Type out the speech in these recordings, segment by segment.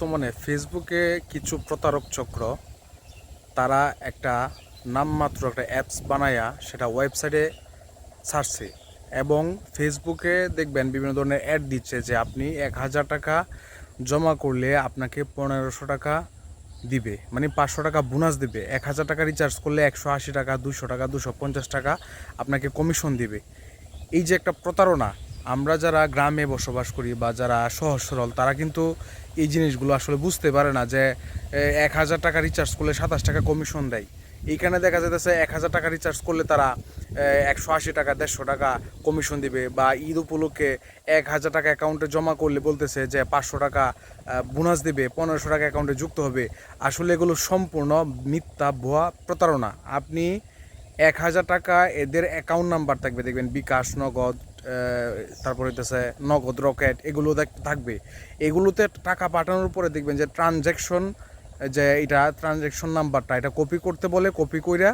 বর্তমানে ফেসবুকে কিছু প্রতারক চক্র, তারা একটা নামমাত্র একটা অ্যাপস বানায়া সেটা ওয়েবসাইটে ছাড়ছে এবং ফেসবুকে দেখবেন বিভিন্ন ধরনের অ্যাড দিচ্ছে যে আপনি এক হাজার টাকা জমা করলে আপনাকে পনেরোশো টাকা দিবে মানে পাঁচশো টাকা বোনাস দিবে। এক হাজার টাকা রিচার্জ করলে একশো আশি টাকা, দুশো টাকা, দুশো পঞ্চাশ টাকা আপনাকে কমিশন দিবে। এই যে একটা প্রতারণা আমরা যারা গ্রামে বসবাস করি বা যারা সহজ সরল, তারা কিন্তু এই জিনিসগুলো আসলে বুঝতে পারে না যে এক হাজার টাকা রিচার্জ করলে সাতাশ টাকা কমিশন দেয়। এইখানে দেখা যাচ্ছে এক হাজার টাকা রিচার্জ করলে তারা একশো আশি টাকা, দেড়শো টাকা কমিশন দিবে বা ঈদ উপলক্ষে এক হাজার টাকা অ্যাকাউন্টে জমা করলে বলতেছে যে পাঁচশো টাকা বোনাস দিবে, পনেরোশো টাকা অ্যাকাউন্টে যুক্ত হবে। আসলে এগুলো সম্পূর্ণ মিথ্যা, ভুয়া প্রতারণা। আপনি এক হাজার টাকা এদের অ্যাকাউন্ট নাম্বার থাকবে, দেখবেন বিকাশ, নগদ তারপর হইতেছে নগদ রকেট, এগুলো থাকবে। এগুলোতে টাকা পাঠানোর পরে দেখবেন যে ট্রানজ্যাকশন যে এটা ট্রানজ্যাকশন নাম্বারটা এটা কপি করতে বলে কপি কইরা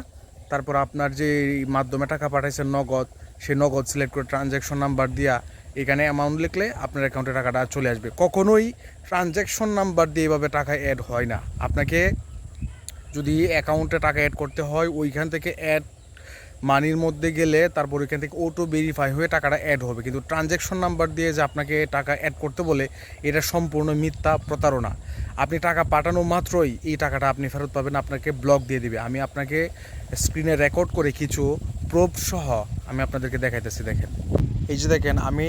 তারপর আপনার যে মাধ্যমে টাকা পাঠাইছেন নগদ, সে নগদ সিলেক্ট করে ট্রানজ্যাকশন নাম্বার দিয়া এখানে অ্যামাউন্ট লিখলে আপনার অ্যাকাউন্টে টাকাটা চলে আসবে। কখনোই ট্রানজ্যাকশন নাম্বার দিয়ে এভাবে টাকা অ্যাড হয় না। আপনাকে যদি অ্যাকাউন্টে টাকা অ্যাড করতে হয়, ওইখান থেকে অ্যাড মানির মধ্যে গেলে তারপর ওইখান থেকে অটো ভেরিফাই হয়ে টাকাটা অ্যাড হবে। কিন্তু ট্রানজ্যাকশন নাম্বার দিয়ে যে আপনাকে টাকা অ্যাড করতে বলে, এটা সম্পূর্ণ মিথ্যা প্রতারণা। আপনি টাকা পাঠানো মাত্রই এই টাকাটা আপনি ফেরত পাবেন, আপনাকে ব্লক দিয়ে দিবে। আমি আপনাকে স্ক্রিনে রেকর্ড করে কিছু প্রুফ সহ আমি আপনাদেরকে দেখাইতেছি, দেখেন। এই যে দেখেন, আমি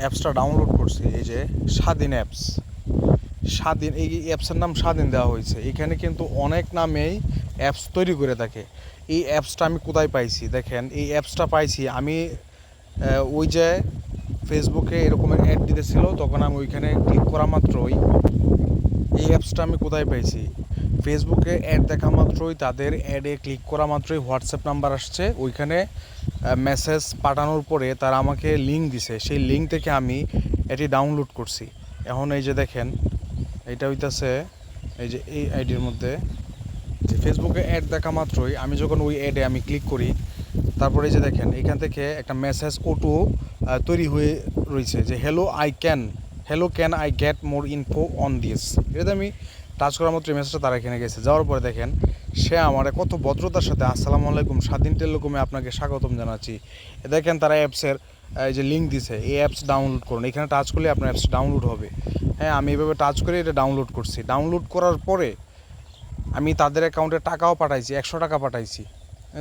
অ্যাপসটা ডাউনলোড করছি, এই যে স্বাধীন অ্যাপস স্বাধীন, এই অ্যাপসের নাম স্বাধীন দেওয়া হয়েছে। এখানে কিন্তু অনেক নামেই অ্যাপস তৈরি করে থাকে। এই অ্যাপসটা আমি কোথায় পাইছি? দেখেন, এই অ্যাপসটা পাইছি আমি ওই যে ফেসবুকে এরকমের অ্যাড দিতেছিল, তখন আমি ওইখানে ক্লিক করা মাত্রই এই অ্যাপসটা আমি কোথায় পাইছি? ফেসবুকে অ্যাড দেখা মাত্রই, তাদের অ্যাডে ক্লিক করা মাত্রই হোয়াটসঅ্যাপ নাম্বার আসছে। ওইখানে মেসেজ পাঠানোর পরে তারা আমাকে লিঙ্ক দিছে। সেই লিঙ্ক থেকে আমি এটি ডাউনলোড করছি। এখন এই যে দেখেন এটা হইতাছে, এই যে এই আইডির মধ্যে যে ফেসবুকে অ্যাড দেখা মাত্রই, আমি যখন ওই অ্যাডে আমি ক্লিক করি, তারপরে যে দেখেন, এখান থেকে একটা মেসেজ অটো তৈরি হয়ে রয়েছে যে hello I can hello can I get more info on this এটাতে আমি টাচ করার মাত্র মেসেজটা তারা এখানে গেছে। যাওয়ার পরে দেখেন, সে আমার কত ভদ্রতার সাথে, আসসালামু আলাইকুম, স্বাধীন টেলিকমে আপনাকে স্বাগতম জানাচ্ছি। দেখেন, তারা অ্যাপসের এই যে লিঙ্ক দিছে, এই অ্যাপস ডাউনলোড করুন। এখানে টাচ করলে আপনার অ্যাপস ডাউনলোড হবে। হ্যাঁ আমি এভাবে টাচ করে এটা ডাউনলোড করছি। ডাউনলোড করার পরে আমি তাদের অ্যাকাউন্টে টাকাও পাঠাইছি, একশো টাকা পাঠাইছি।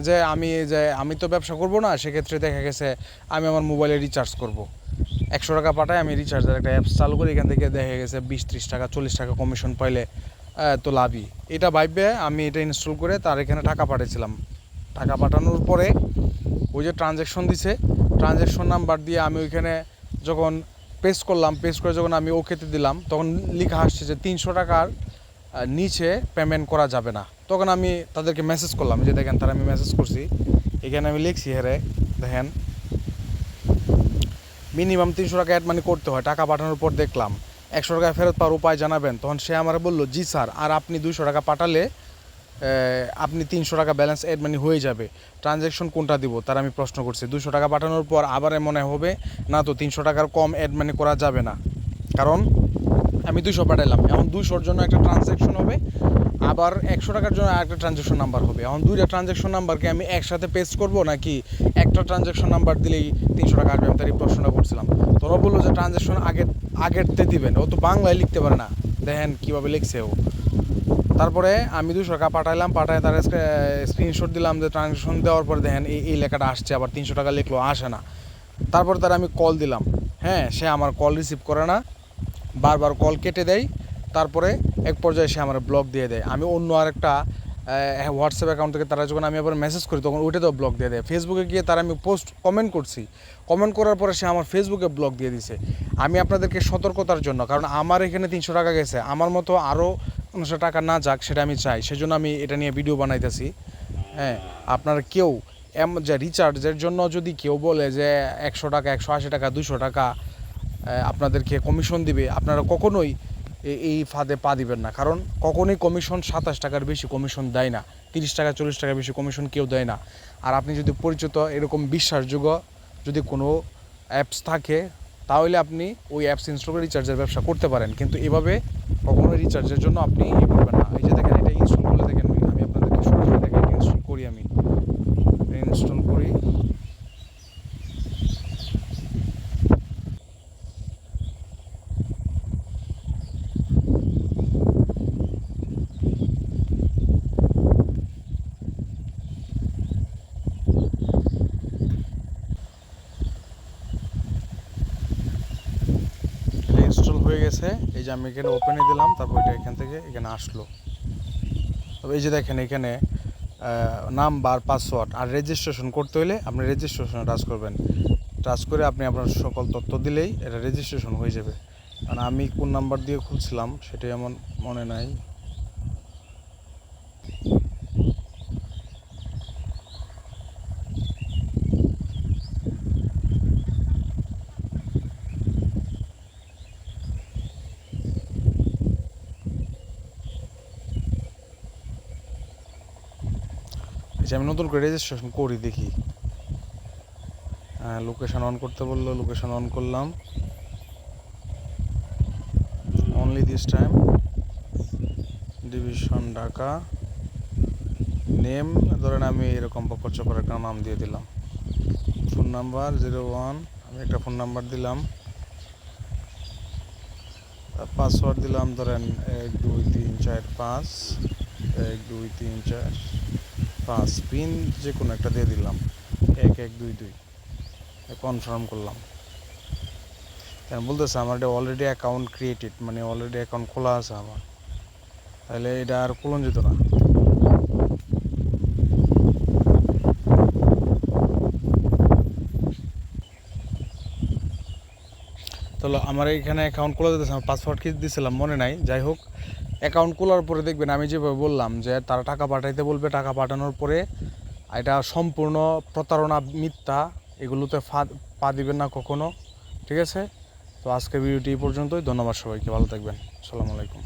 যে আমি যে, আমি তো ব্যবসা করব না, সেক্ষেত্রে দেখা গেছে আমি আমার মোবাইলে রিচার্জ করব। একশো টাকা পাঠাই, আমি রিচার্জের একটা অ্যাপস চালু করি, এখান থেকে দেখা গেছে বিশ, ত্রিশ টাকা, চল্লিশ টাকা কমিশন পাইলে তো লাভই। এটা ভাববে আমি এটা ইনস্টল করে তার এখানে টাকা পাঠিয়েছিলাম টাকা পাঠানোর পরে ওই যে ট্রানজ্যাকশন দিছে ট্রানজ্যাকশন নাম্বার দিয়ে আমি ওইখানে যখন পেস্ট করলাম পেস করে যখন আমি ওকেতে দিলাম, তখন লেখা আসছে যে তিনশো টাকার নিচে পেমেন্ট করা যাবে না। তখন আমি তাদেরকে মেসেজ করলাম যে, দেখেন, তারা আমি মেসেজ করছি। এখানে আমি লিখছি হেরে দেখেন মিনিমাম তিনশো টাকা অ্যাড মানি করতে হয়। টাকা পাঠানোর পর দেখলাম, একশো টাকা ফেরত পাওয়ার উপায় জানাবেন। তখন সে আমার বলল, জি স্যার, আর আপনি দুইশো টাকা পাঠালে আপনি তিনশো টাকা ব্যালেন্স অ্যাড মানি হয়ে যাবে। ট্রানজ্যাকশন কোনটা দিব? তার আমি প্রশ্ন করছি। দুশো টাকা পাঠানোর পর আবার মনে হবে, না তো, তিনশো টাকার কম অ্যাড মানি করা যাবে না। কারণ আমি দুইশো পাঠাইলাম। এখন দুইশোর জন্য একটা ট্রানজ্যাকশন হবে, আবার একশো টাকার জন্য আরেকটা ট্রানজ্যাকশন নাম্বার হবে। এখন দুইটা ট্রানজ্যাকশন নাম্বারকে আমি একসাথে পেস্ট করব নাকি একটা ট্রানজ্যাকশন নাম্বার দিলেই তিনশো টাকা আসবে? আমি তার এই প্রশ্নটা করছিলাম। তোরা বলল যে ট্রানজ্যাকশন আগের, আগেরতে দিবেন। ও তো বাংলায় লিখতে পারে না। দেখেন কীভাবে লিখছে ও। তারপরে আমি দুশো টাকা পাঠাইলাম, পাঠায় তার স্ক্রিনশট দিলাম যে ট্রানজ্যাকশন দেওয়ার পরে দেখেন এই এই লেখাটা আসছে, আবার তিনশো টাকা লিখলো, আসে না। তারপর তার আমি কল দিলাম। হ্যাঁ সে আমার কল রিসিভ করে না। বারবার কল কেটে দেয়, তারপরে এক পর্যায়ে সে আমার ব্লক দিয়ে দেয়। আমি অন্য আরেকটা হোয়াটসঅ্যাপ অ্যাকাউন্ট থেকে তারা যখন আমি আবার মেসেজ করি, তখন ওইটাতেও ব্লক দিয়ে দেয়। ফেসবুকে গিয়ে তারা আমি পোস্ট কমেন্ট করছি। কমেন্ট করার পরে সে আমার ফেসবুকে ব্লক দিয়ে দিছে। আমি আপনাদেরকে সতর্কতার জন্য, কারণ আমার এখানে তিনশো টাকা গেছে। আমার মতো আরও উনিশশো টাকা না যাক, সেটা আমি চাই। সেজন্য আমি এটা নিয়ে ভিডিও বানাইতেছি। হ্যাঁ আপনারা কেউ এম, যে রিচার্জের জন্য যদি কেউ বলে যে একশো টাকা, একশো আশি টাকা দুশো টাকা আপনাদেরকে কমিশন দিবে, আপনারা কখনোই এই ফাঁদে পা দিবেন না। কারণ কখনোই কমিশন সাতাশ টাকার বেশি কমিশন দেয় না, তিরিশ টাকা, চল্লিশ টাকার বেশি কমিশন কেউ দেয় না। আর আপনি যদি পরিচিত এরকম বিশ্বাসযোগ্য যদি কোনো অ্যাপস থাকে, তাহলে আপনি ওই অ্যাপস ইনস্টল করে রিচার্জের ব্যবসা করতে পারেন। কিন্তু এভাবে কখনোই রিচার্জের জন্য আপনি ইয়ে করবেন না। এই যে দেখেন এটা ইনস্টল করলে দেখেন আমি আপনাদেরকে সরাসরি দেখেন ইনস্টল করি আমি ইনস্টল করি এটা ইনস্টল হয়ে গেছে। এই যে আমি এখানে ওপেনে দিলাম, তারপর এটা এখান থেকে এখানে আসলো। তবে এই যে দেখেন এখানে নাম্বার পাসওয়ার্ড আর রেজিস্ট্রেশন করতে হলে আপনি রেজিস্ট্রেশনে টাচ করবেন। টাচ করে আপনি আপনার সকল তথ্য দিলেই এটা রেজিস্ট্রেশন হয়ে যাবে। কারণ আমি কোন নাম্বার দিয়ে খুলছিলাম সেটাই আমার মনে নাই। যে আমি নতুন করে রেজিস্ট্রেশন করি, দেখি। হ্যাঁ লোকেশন অন করতে বলল লোকেশন অন করলাম। Only this time division Dhaka name ধরেন আমি এরকম বকর চকর একটা নাম দিয়ে দিলাম। ফোন নাম্বার জিরো ওয়ান আমি একটা ফোন নাম্বার দিলাম। পাসওয়ার্ড দিলাম, ধরেন এক, দুই, তিন, চার, পাঁচ। এক, দুই, তিন, চার। পাঁচ, পিন যে কোনো একটা দিয়ে দিলাম। এক এক, দুই দুই। কনফার্ম করলাম। কেন বলতেছে আমার এটা অলরেডি অ্যাকাউন্ট ক্রিয়েটেড মানে অলরেডি অ্যাকাউন্ট খোলা আছে আমার। তাহলে এটা আর খুলন যেত না। তাহলে আমার এখানে অ্যাকাউন্ট খোলা যেতেছে, আমার পাসওয়ার্ড কি দিয়েছিলাম মনে নাই। যাই হোক অ্যাকাউন্ট খোলার পরে দেখবেন আমি যেভাবে বললাম যে তারা টাকা পাঠাইতে বলবে, টাকা পাঠানোর পরে এটা সম্পূর্ণ প্রতারণা, মিথ্যা, এগুলোতে পা দিবেন না কখনো, ঠিক আছে? তো আজকের ভিডিওটি এই পর্যন্তই, ধন্যবাদ সবাইকে, ভালো থাকবেন, আসসালামু আলাইকুম।